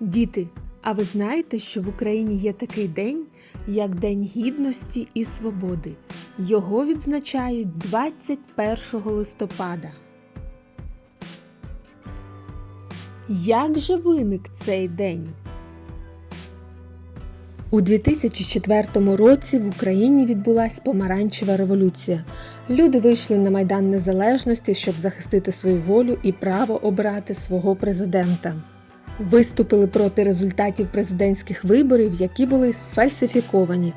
Діти, а ви знаєте, що в Україні є такий день, як День Гідності і Свободи? Його відзначають 21 листопада. Як же виник цей день? У 2004 році в Україні відбулася помаранчева революція. Люди вийшли на Майдан Незалежності, щоб захистити свою волю і право обрати свого президента. Виступили проти результатів президентських виборів, які були сфальсифіковані.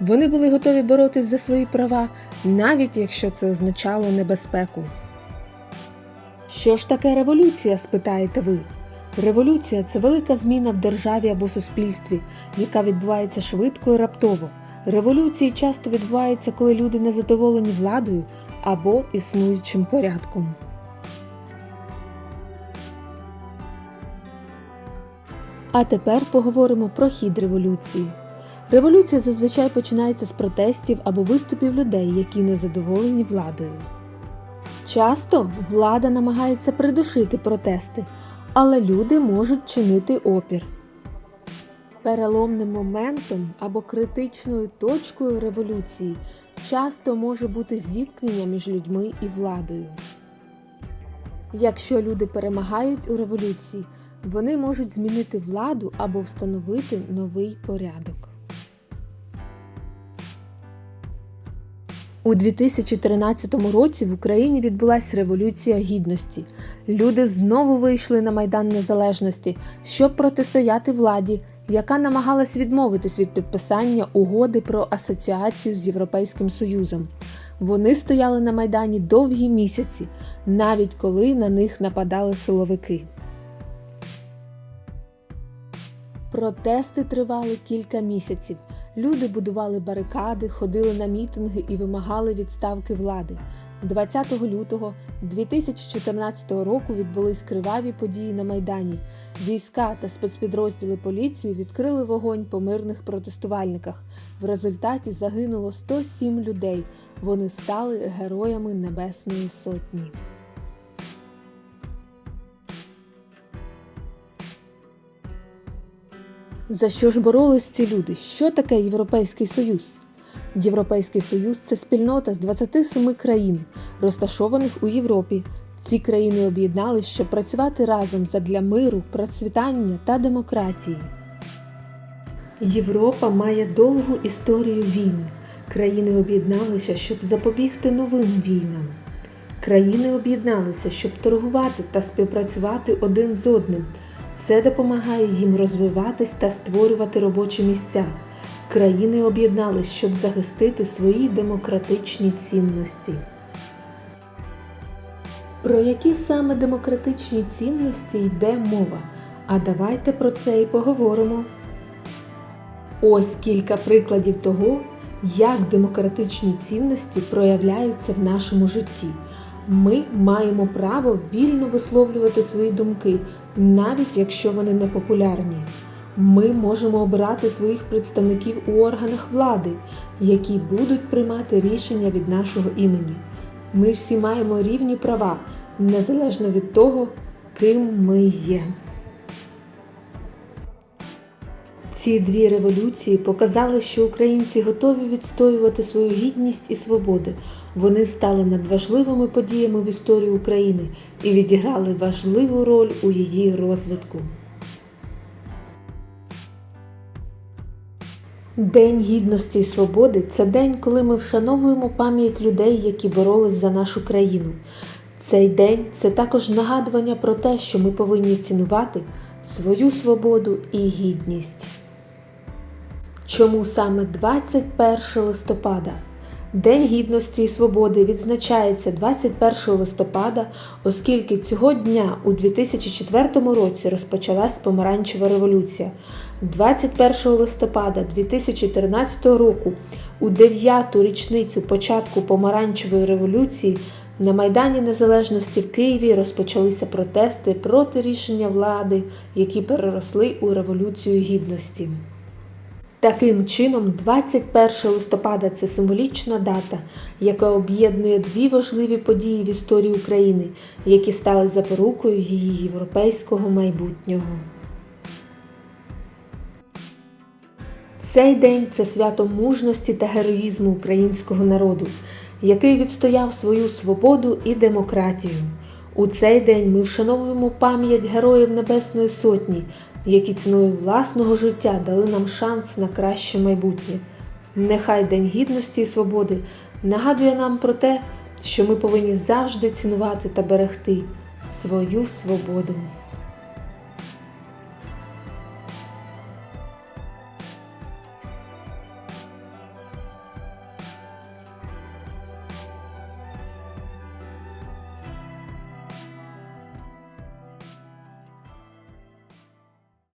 Вони були готові боротись за свої права, навіть якщо це означало небезпеку. Що ж таке революція? спитаєте ви. Революція це велика зміна в державі або суспільстві, яка відбувається швидко і раптово. Революції часто відбуваються, коли люди не задоволені владою або існуючим порядком. А тепер поговоримо про хід революції. Революція зазвичай починається з протестів або виступів людей, які не задоволені владою. Часто влада намагається придушити протести, але люди можуть чинити опір. Переломним моментом або критичною точкою революції часто може бути зіткнення між людьми і владою. Якщо люди перемагають у революції, вони можуть змінити владу або встановити новий порядок. У 2013 році в Україні відбулася Революція Гідності. Люди знову вийшли на Майдан Незалежності, щоб протистояти владі, яка намагалась відмовитись від підписання угоди про асоціацію з Європейським Союзом. Вони стояли на Майдані довгі місяці, навіть коли на них нападали силовики. Протести тривали кілька місяців. Люди будували барикади, ходили на мітинги і вимагали відставки влади. 20 лютого 2014 року відбулись криваві події на Майдані. Війська та спецпідрозділи поліції відкрили вогонь по мирних протестувальниках. В результаті загинуло 107 людей. Вони стали героями Небесної Сотні. За що ж боролись ці люди? Що таке Європейський Союз? Європейський Союз це спільнота з 27 країн, розташованих у Європі. Ці країни об'єднались, щоб працювати разом задля миру, процвітання та демократії. Європа має довгу історію війн. Країни об'єдналися, щоб запобігти новим війнам. Країни об'єдналися, щоб торгувати та співпрацювати один з одним. Це допомагає їм розвиватись та створювати робочі місця. Країни об'єднались, щоб захистити свої демократичні цінності. Про які саме демократичні цінності йде мова? А давайте про це і поговоримо. Ось кілька прикладів того, як демократичні цінності проявляються в нашому житті. Ми маємо право вільно висловлювати свої думки, навіть якщо вони не популярні. Ми можемо обирати своїх представників у органах влади, які будуть приймати рішення від нашого імені. Ми всі маємо рівні права, незалежно від того, ким ми є. Ці дві революції показали, що українці готові відстоювати свою гідність і свободи. Вони стали надважливими подіями в історії України і відіграли важливу роль у її розвитку. День гідності і свободи це день, коли ми вшановуємо пам'ять людей, які боролись за нашу країну. Цей день це також нагадування про те, що ми повинні цінувати свою свободу і гідність. Чому саме 21 листопада? День гідності і свободи відзначається 21 листопада, оскільки цього дня у 2004 році розпочалась помаранчева революція. 21 листопада 2013 року, у 9-ту річницю початку помаранчевої революції, на Майдані Незалежності в Києві розпочалися протести проти рішення влади, які переросли у Революцію Гідності. Таким чином, 21 листопада це символічна дата, яка об'єднує дві важливі події в історії України, які стали запорукою її європейського майбутнього. Цей день це свято мужності та героїзму українського народу, який відстояв свою свободу і демократію. У цей день ми вшановуємо пам'ять героїв Небесної Сотні, які ціною власного життя дали нам шанс на краще майбутнє. Нехай День Гідності і Свободи нагадує нам про те, що ми повинні завжди цінувати та берегти свою свободу.